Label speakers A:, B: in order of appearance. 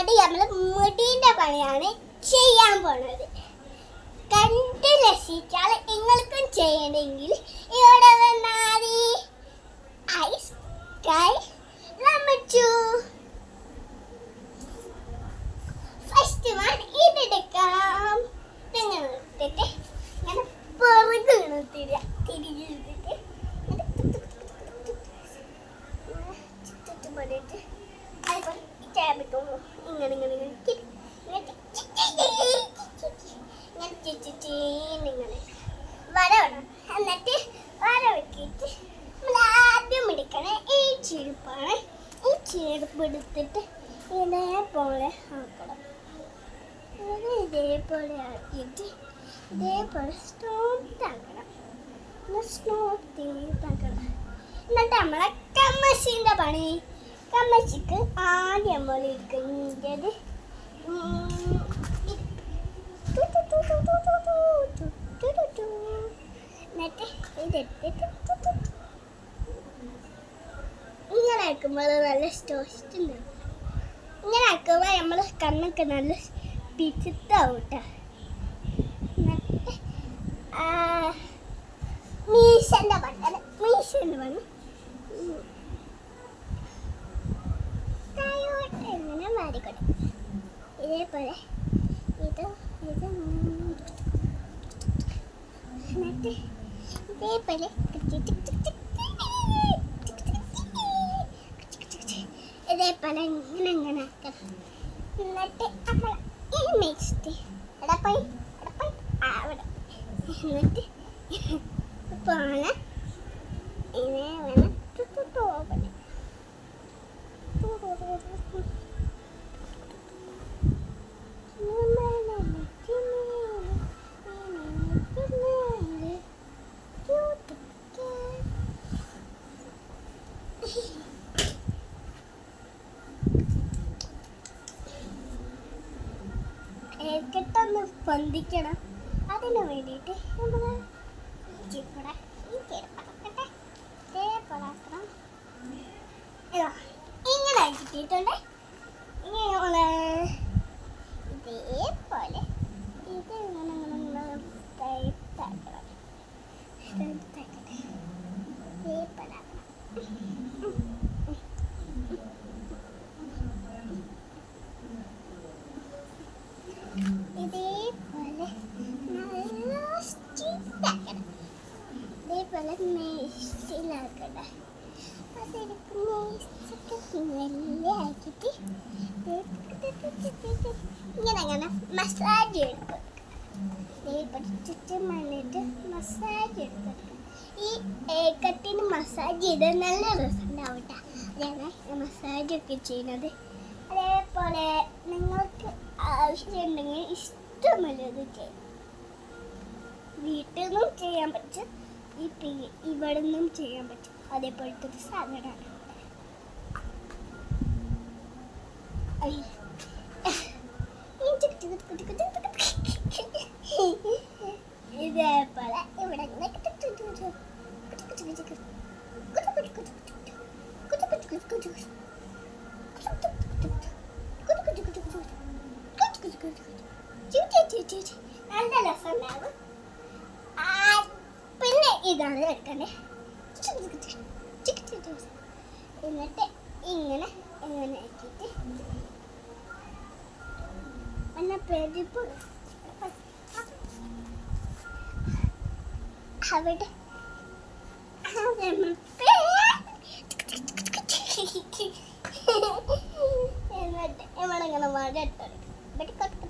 A: ആദ്യം നമ്മൾ മുടീന്റെ പണിയാണ് ചെയ്യാൻ പോണത്. കണ്ട് രസിച്ചാൽ നിങ്ങൾക്കും ചെയ്യണമെങ്കിൽ ഇവിടെ വന്നാൽ ഐ സ്കൈ ഇങ്ങനെ ഇങ്ങനെ ഇങ്ങനെ തിരി- ഇങ്ങനെ തി- ചി- ചി- ചി- ചി- ചി- ഇങ്ങനെ ചി- ചി- ചീന്ന് ഇങ്ങനെ വര വേണം എന്നിട്ട് വര വെക്കിയിട്ട് നമ്മൾ ആദ്യം എടുക്കണേ ഈ ചെരുപ്പാണ്. ഈ ചെരുപ്പ് എടുത്തിട്ട് ഇതേപോലെ ആക്കണം. ഇത് ഇതേപോലെ ആക്കിയിട്ട് ഇതേപോലെ സ്ട്രോട്ട് ആക്കണം. സ്ട്രോട്ട് ആക്കണം. എന്നിട്ട് നമ്മളെ കമ്മശിന്റെ പണി. കമ്മച്ചിക്ക് ആദ്യം നമ്മൾ ഇരിക്കുന്നത് ഇങ്ങനെ ആക്കുമ്പോൾ നല്ല ടോസ്റ്റുണ്ടാവും ഇങ്ങനെ ആക്കുമ്പോൾ നമ്മൾ കണ്ണൊക്കെ നല്ല പിച്ചിത്താവും പട്ടണം മീശന്റെ പണം വാരിക്കട്ടെ ഇതേപോലെ ഇത് ഇത് ഇതേപോലെ ഇതേപോലെ ഇങ്ങനെ ഇങ്ങനെ ആക്കണം എന്നിട്ട് നമ്മൾ ഈ മേച്ചിട്ട് അവിടെ പോയി അവിടെ പോയി. അവിടെ. എന്നിട്ട് പോണ ഇതേ വേണം കെട്ടൊന്ന് പൊന്തിക്കണം. അതിന് വേണ്ടിയിട്ട് നമ്മൾ ഇച്ചിക്കൂടെ ഇച്ചിരപ്പടക്കട്ടെ ഇതേപോലാക്കണം ഇങ്ങനെ കിട്ടിയിട്ടുണ്ട് ഇങ്ങനെ നമ്മൾ ഇതേപോലെ ഇത് ഇങ്ങനെ നമ്മൾ ടൈറ്റാക്കണം ഇങ്ങനെ അങ്ങനെ മസാജ് എടുക്കും ചുറ്റും മണ്ണിട്ട് മസാജ് എടുക്കും ഈ ഏക്കത്തിന് മസാജ് ചെയ്ത് നല്ല രസമുണ്ടാവും കേട്ടോ മസാജ് ഒക്കെ ചെയ്യുന്നത് അതേപോലെ നിങ്ങൾക്ക് ആവശ്യമുണ്ടെങ്കിൽ ഇഷ്ടമുള്ളത് ചെയ്യും വീട്ടിൽ നിന്നും ചെയ്യാൻ പറ്റും. ഈ ഇവിടെ നിന്നും ചെയ്യാൻ പറ്റും. അതേപോലത്തെ ഒരു സാധനമാണ് ഐ. ഇതേപോലെ ഇവിടെ നല്ല രസമുണ്ടാവും ആ, പിന്നെ ഇതാണ് എടുക്കണേ എന്നിട്ട് ഇങ്ങനെ ഇങ്ങനെ ആക്കിയിട്ട് പെരുപ്പ് അവിടെ എന്നിട്ട് ഇവിടെ ഇങ്ങനെ മഴ ഇട്ടു. ഇവിടെ